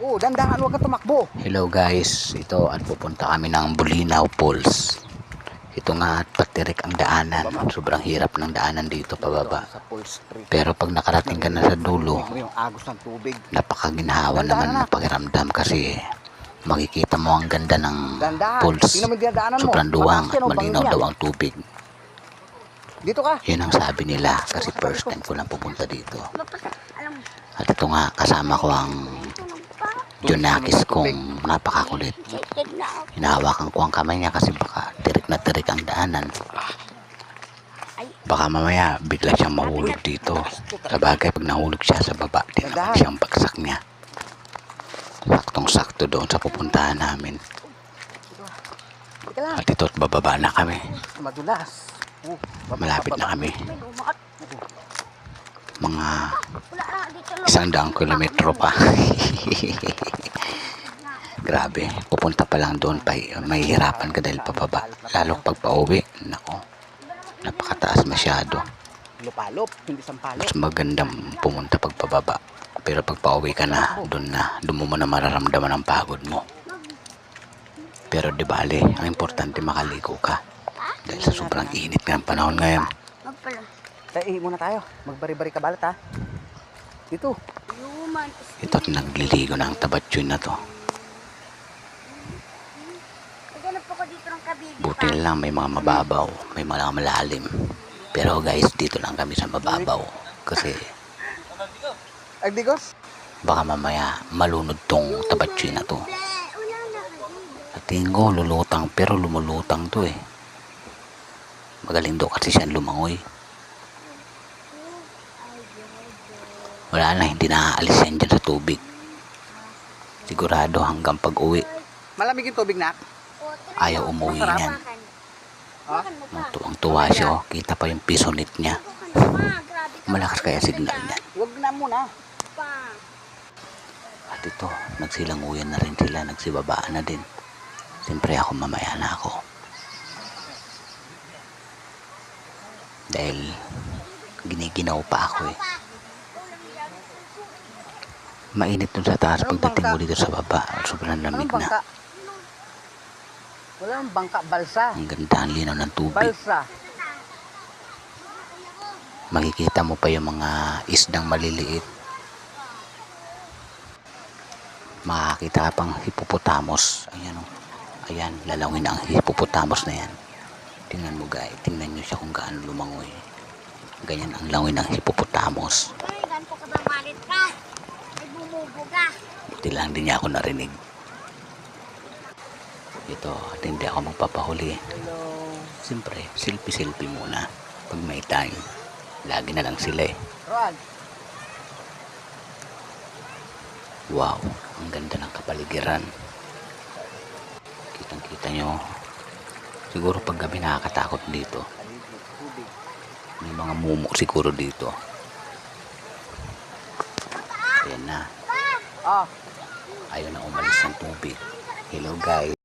Oh, dandahan, huwag ka tumakbo. Hello guys, ito at pupunta kami ng Bulinaw Falls. Ito nga at patirik ang daanan. Sobrang hirap ng daanan dito pababa. Pero pag nakarating ka na sa dulo, napakaginhawa naman ng pakiramdam kasi makikita mo ang ganda ng falls. Sobrang duwang at malinaw daw ang tubig. Dito ka. Yun ang sabi nila kasi first time ko lang pupunta dito. At ito nga, kasama ko ang. Junakis kong napakakulit. Hinahawakan ko ang kamay niya kasi baka tirik na tirik ang daanan. Baka mamaya bigla siyang mahulog dito. Sa bagay, pag nahulog siya sa baba, di naman siyang bagsak niya. Saktong sakto doon sa pupuntahan namin. Teka lang. At bababa na kami. Madulas. Oh, Malapit na kami. Mga isang daang kilometro pa. Grabe, pupunta pa lang doon, pa, mahihirapan ka dahil pababa. Lalo pag pauwi, nako, napakataas masyado. Lupalop, hindi sampalop. mas magandang pumunta pag pababa. Pero pag pauwi ka na, doon na, doon mo muna mararamdaman ang pagod mo. Pero di bale, ang importante makaligo ka. Dahil sa sobrang init ng panahon ngayon. Tayo, muna tayo. Magbari-bari ka balat ha. Dito. Ito at nagliligo na ang tabatsyon na to. Naghanap ako dito ng kabibi. Buti lang may mga mababaw, may mga malalim. Pero guys, dito lang kami sa mababaw. Kasi Agdigos. baka mamaya malunod tong tabatsyon na to. At tingin ko, lulutang, pero lumulutang to eh. Magaling daw kasi siya lumangoy. Wala na, hindi na aalis yan dyan sa tubig. Sigurado hanggang pag uwi, Malamig yung tubig na. Ayaw umuwi niyan. Ha? Tuwang tuwa siya, oh. kita pa yung pisonit niya. Malakas kaya signal niya. Huwag na muna. At ito, nagsilanguyan na rin sila, nagsibabaan na din. Siyempre ako mamaya na ako. Dahil giniginaw pa ako eh. Mainit dun sa taas pagdating mo dito sa baba. Sobrang lamig na. Bangka? Wala nang bangka. Balsa. Ang ganda ang linaw ng tubig. Balsa. Makikita mo pa yung mga isdang maliliit. Makakita ka pang hippopotamus. Ayan o. Ayan, lalawin ang hippopotamus na yan. Tingnan mo guys, tingnan nyo siya kung gaano lumangoy. Ganyan ang lawin ng hippopotamus. Ay, ganito ka ba malit ka? Ay, bumubo ka. Buti lang din niya ako narinig. Ito, at hindi ako magpapahuli. Hello. Siyempre, selfie-selfie muna. Pag may time. Lagi na lang sila eh. Roan. Wow, ang ganda ng kapaligiran. Kitang kita nyo. Siguro pag gabi nakakatakot dito. May mga mumu siguro dito. Ayan na. Ah. Ayaw na umalis ng tubig. Hello guys.